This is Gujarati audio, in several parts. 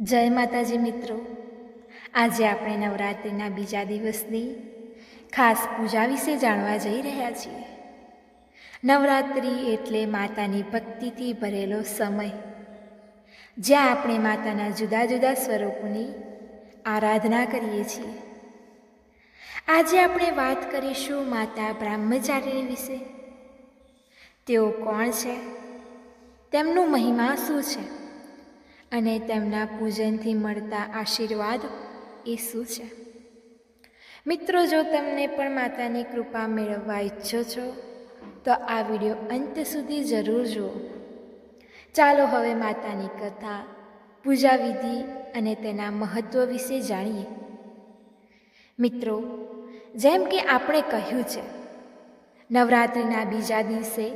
જય માતાજી મિત્રો. આજે આપણે નવરાત્રિના બીજા દિવસની ખાસ પૂજા વિશે જાણવા જઈ રહ્યા છીએ. નવરાત્રિ એટલે માતાની ભક્તિથી ભરેલો સમય, જ્યાં આપણે માતાના જુદા જુદા સ્વરૂપોની આરાધના કરીએ છીએ. આજે આપણે વાત કરીશું માતા બ્રહ્મચારીણી વિશે. તેઓ કોણ છે? તેમનું મહિમા શું છે? અને તેમના પૂજનથી મળતા આશીર્વાદ એ શું છે. મિત્રો, જો તમને પણ માતાની કૃપા મેળવવા ઈચ્છો છો, તો આ વીડિયો અંત સુધી જરૂર જુઓ. ચાલો હવે માતાની કથા પૂજા વિધિ અને તેના મહત્ત્વ વિશે જાણીએ. મિત્રો, જેમ કે આપણે કહ્યું છે, નવરાત્રિના બીજા દિવસે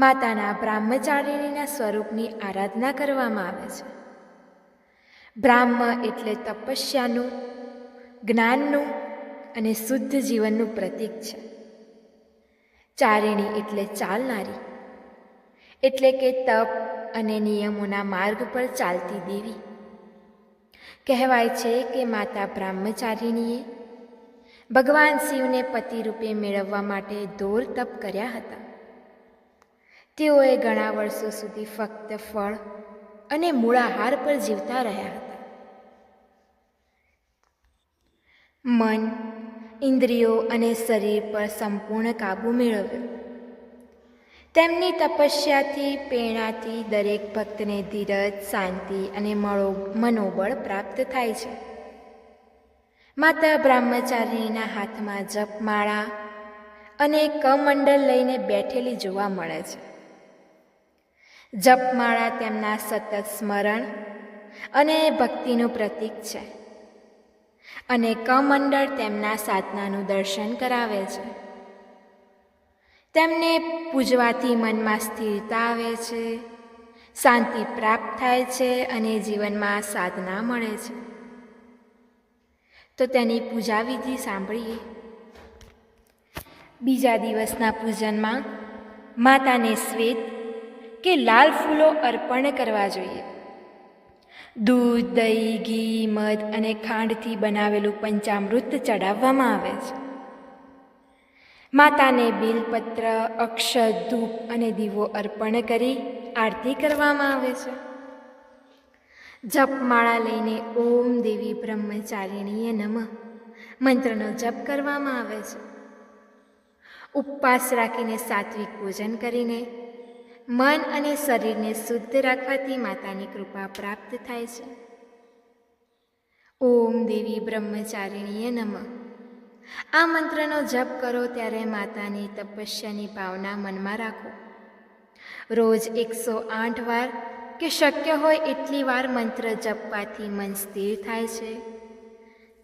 માતાના બ્રાહ્મચારિણીના સ્વરૂપની આરાધના કરવામાં આવે છે. બ્રાહ્મ એટલે તપસ્યાનું, જ્ઞાનનું અને શુદ્ધ જીવનનું પ્રતીક છે. ચારિણી એટલે ચાલનારી, એટલે કે તપ અને નિયમોના માર્ગ પર ચાલતી દેવી. કહેવાય છે કે માતા બ્રહ્મચારિણીએ ભગવાન શિવને પતિ રૂપે મેળવવા માટે દોર તપ કર્યા હતા. તેઓએ ઘણા વર્ષો સુધી ફક્ત ફળ અને મૂળાહાર પર જીવતા રહ્યા હતા. મન, ઇન્દ્રિયો અને શરીર પર સંપૂર્ણ કાબુ મેળવ્યો. તેમની તપસ્યાથી, પ્રેરણાથી દરેક ભક્તને ધીરજ, શાંતિ અને મળો મનોબળ પ્રાપ્ત થાય છે. માતા બ્રહ્મચારીના હાથમાં જપમાળા અને કમંડલ લઈને બેઠેલી જોવા મળે છે. જપમાળા તેમના સતત સ્મરણ અને ભક્તિનું પ્રતીક છે. અને કમંડળ તેમના સાધનાનું દર્શન કરાવે છે. તેમને પૂજવાથી મનમાં સ્થિરતા આવે છે, શાંતિ પ્રાપ્ત થાય છે અને જીવનમાં સાધના મળે છે. તો તેની પૂજા વિધિ સાંભળીએ. બીજા દિવસના પૂજનમાં માતાને શ્વેત કે લાલ ફૂલો અર્પણ કરવા જોઈએ. દૂધ, દહીં, ઘી, મધ અને ખાંડથી બનાવેલું પંચામૃત ચડાવવામાં આવે છે. માતાને બિલપત્ર, અક્ષત, ધૂપ અને દીવો અર્પણ કરી આરતી કરવામાં આવે છે. જપમાળા લઈને ઓમ દેવી બ્રહ્મચારિણીએ નમઃ. મંત્રનો જપ કરવામાં આવે છે. ઉપવાસ રાખીને સાત્વિક ભોજન કરીને મન અને શરીરને શુદ્ધ રાખવાથી માતાની કૃપા પ્રાપ્ત થાય છે. ઓમ દેવી બ્રહ્મચારિણીએ નમઃ. આ મંત્રનો જપ કરો ત્યારે માતાની તપસ્યાની ભાવના મનમાં રાખો. રોજ એકસો આઠ વાર કે શક્ય હોય એટલી વાર મંત્ર જપવાથી મન સ્થિર થાય છે.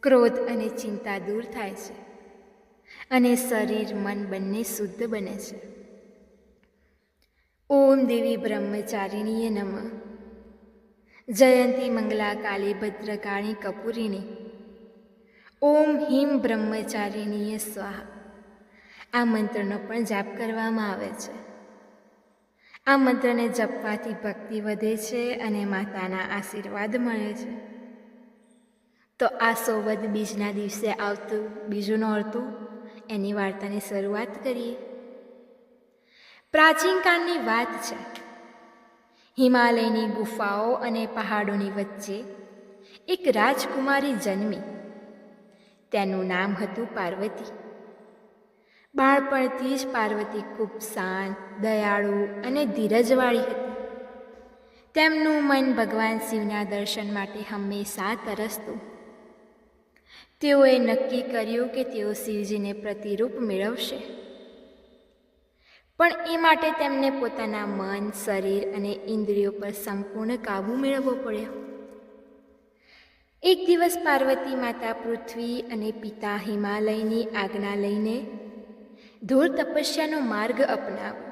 ક્રોધ અને ચિંતા દૂર થાય છે અને શરીર મન બંને શુદ્ધ બને છે. ઓમ દેવી બ્રહ્મચારિણીએ નમઃ. જયંતી મંગલા કાલી ભદ્રકાળી કપૂરીને ઓમ હિમ બ્રહ્મચારિણીએ સ્વાહા. આ મંત્રનો પણ જાપ કરવામાં આવે છે. આ મંત્રને જપવાથી ભક્તિ વધે છે અને માતાના આશીર્વાદ મળે છે. તો આ સોવદ બીજના દિવસે આવતું બીજું નોરતું, એની વાર્તાની શરૂઆત કરીએ. પ્રાચીન કાળની વાત છે. હિમાલયની ગુફાઓ અને પહાડોની વચ્ચે એક રાજકુમારી જન્મી. તેનું નામ હતું પાર્વતી. બાળપણથી જ પાર્વતી ખૂબ શાંત, દયાળુ અને ધીરજવાળી હતી. તેમનું મન ભગવાન શિવના દર્શન માટે હંમેશા તરસતું. તેઓએ નક્કી કર્યું કે તેઓ શિવજીને પ્રતિરૂપ મેળવશે. પણ એ માટે તેમને પોતાના મન, શરીર અને ઇન્દ્રિયો પર સંપૂર્ણ કાબુ મેળવવો પડ્યો. એક દિવસ પાર્વતી માતા પૃથ્વી અને પિતા હિમાલયની આજ્ઞા લઈને ધૂળ તપસ્યાનો માર્ગ અપનાવ્યો.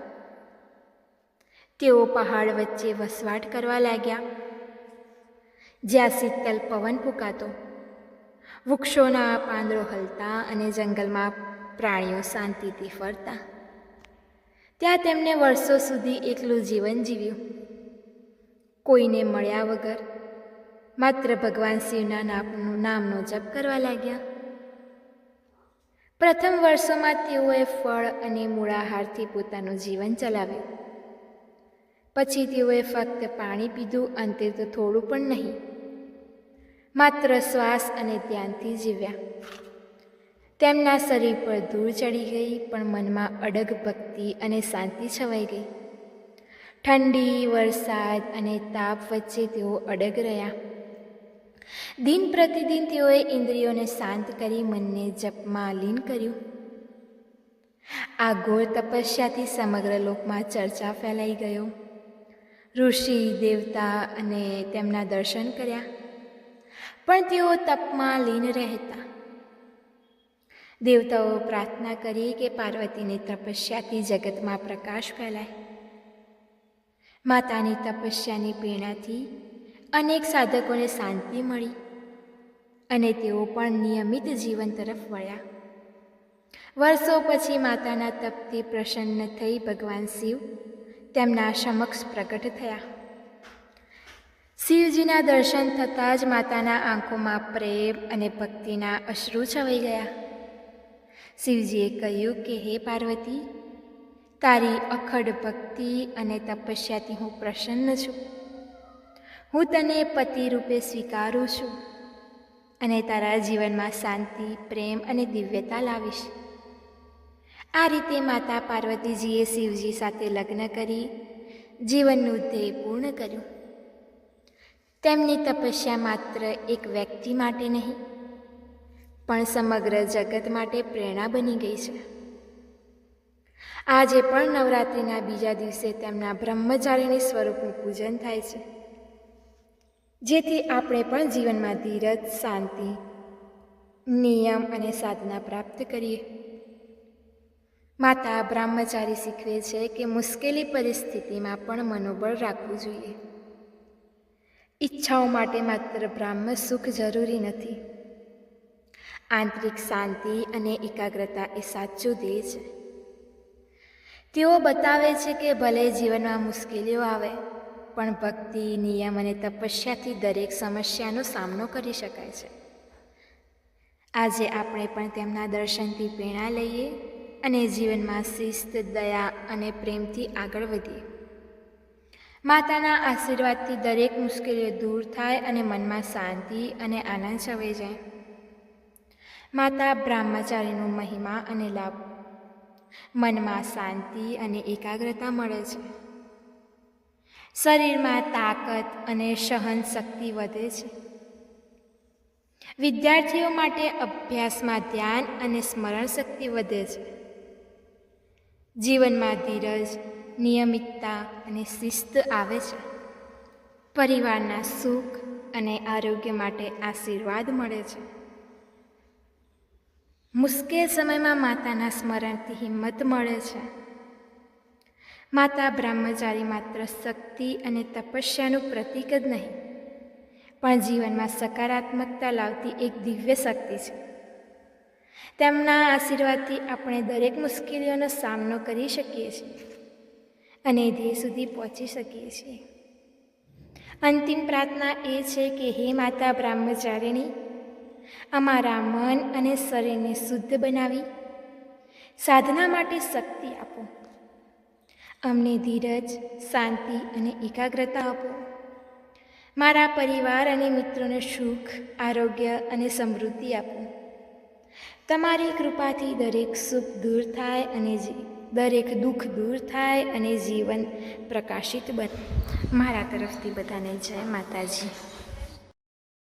તેઓ પહાડ વચ્ચે વસવાટ કરવા લાગ્યા. જ્યાં શીતલ પવન ફૂંકાતો. વૃક્ષોના પાંદડો હલતા અને જંગલમાં પ્રાણીઓ શાંતિથી ફરતા. ત્યાં તેમને વર્ષો સુધી એકલું જીવન જીવ્યું. કોઈને મળ્યા વગર માત્ર ભગવાન શિવના નામનું નામનો જપ કરવા લાગ્યા. પ્રથમ વર્ષોમાં તેઓએ ફળ અને મૂળાહારથી પોતાનું જીવન ચલાવ્યું. પછી તેઓએ ફક્ત પાણી પીધું, અંતે તો થોડું પણ નહીં. માત્ર શ્વાસ અને ધ્યાનથી જીવ્યા. તેમના શરીર પર ધૂળ ચડી ગઈ, પણ મનમાં અડગ ભક્તિ અને શાંતિ છવાઈ ગઈ. ઠંડી, વરસાદ અને તાપ વચ્ચે તેઓ અડગ રહ્યા. દિન પ્રતિદિન તેઓએ ઇન્દ્રિયોને શાંત કરી મનને જપમાં લીન કર્યું. આ ઘોર તપસ્યાથી સમગ્ર લોકમાં ચર્ચા ફેલાઈ ગયો. ઋષિ, દેવતા અને તેમના દર્શન કર્યા. પણ તેઓ તપમાં લીન રહેતા. દેવતાઓ પ્રાર્થના કરી કે પાર્વતીની તપસ્યાથી જગતમાં પ્રકાશ ફેલાય. માતાની તપસ્યાની પ્રેરણાથી અનેક સાધકોને શાંતિ મળી અને તેઓ પણ નિયમિત જીવન તરફ વળ્યા. વર્ષો પછી માતાના તપથી પ્રસન્ન થઈ ભગવાન શિવ તેમના સમક્ષ પ્રગટ થયા. શિવજીના દર્શન થતાં જ માતાના આંખોમાં પ્રેમ અને ભક્તિના અશ્રુ છવાઈ ગયા. શિવજીએ કહ્યું કે, હે પાર્વતી, તારી અખડ ભક્તિ અને તપસ્યાથી હું પ્રસન્ન છું. હું તને પતિ રૂપે સ્વીકારું છું અને તારા જીવનમાં શાંતિ, પ્રેમ અને દિવ્યતા લાવીશ. આ રીતે માતા પાર્વતીજીએ શિવજી સાથે લગ્ન કરી, જીવનનું ધ્યેય પૂર્ણ કર્યું. તેમની તપસ્યા માત્ર એક વ્યક્તિ માટે નહીં પણ સમગ્ર જગત માટે પ્રેરણા બની ગઈ છે. આજે પણ નવરાત્રિના બીજા દિવસે તેમના બ્રહ્મચારીણી સ્વરૂપનું પૂજન થાય છે. જેથી આપણે પણ જીવનમાં ધીરજ, શાંતિ, નિયમ અને સાધના પ્રાપ્ત કરીએ. માતા બ્રહ્મચારી શીખવે છે કે મુશ્કેલી પરિસ્થિતિમાં પણ મનોબળ રાખવું જોઈએ. ઈચ્છાઓ માટે માત્ર બ્રાહ્મ સુખ જરૂરી નથી. આંતરિક શાંતિ અને એકાગ્રતા એ સાચું ધ્યેય છે. તેઓ બતાવે છે કે ભલે જીવનમાં મુશ્કેલીઓ આવે, પણ ભક્તિ, નિયમ અને તપસ્યાથી દરેક સમસ્યાનો સામનો કરી શકાય છે. આજે આપણે પણ તેમના દર્શનથી પ્રેરણા લઈએ અને જીવનમાં શિસ્ત, દયા અને પ્રેમથી આગળ વધીએ. માતાના આશીર્વાદથી દરેક મુશ્કેલીઓ દૂર થાય અને મનમાં શાંતિ અને આનંદ છવાઈ જાય. માતા બ્રહ્મચારીનો મહિમા અને લાભ. મનમાં શાંતિ અને એકાગ્રતા મળે છે. શરીરમાં તાકાત અને સહન શક્તિ વધે છે. વિદ્યાર્થીઓ માટે અભ્યાસમાં ધ્યાન અને સ્મરણ શક્તિ વધે છે. જીવનમાં ધીરજ, નિયમિતતા અને શિસ્ત આવે છે. પરિવારના સુખ અને આરોગ્ય માટે આશીર્વાદ મળે છે. મુશ્કેલ સમયમાં માતાના સ્મરણથી હિંમત મળે છે. માતા બ્રહ્મચારી માત્ર શક્તિ અને તપસ્યાનું પ્રતીક જ નહીં, પણ જીવનમાં સકારાત્મકતા લાવતી એક દિવ્ય શક્તિ છે. તેમના આશીર્વાદથી આપણે દરેક મુશ્કેલીઓનો સામનો કરી શકીએ છીએ અને ધ્યેય સુધી પહોંચી શકીએ છીએ. અંતિમ પ્રાર્થના એ છે કે હે માતા બ્રહ્મચારિણી અમારા મન અને શરીરને શુદ્ધ બનાવી. સાધના માટે શક્તિ આપો. અમને ધીરજ, શાંતિ અને એકાગ્રતા આપો. મારા પરિવાર અને મિત્રોને સુખ, આરોગ્ય અને સમૃદ્ધિ આપો. તમારી કૃપાથી દરેક સુખ દૂર થાય અને દરેક દુઃખ દૂર થાય અને જીવન પ્રકાશિત બને. મારા તરફથી બધાને જય માતાજી.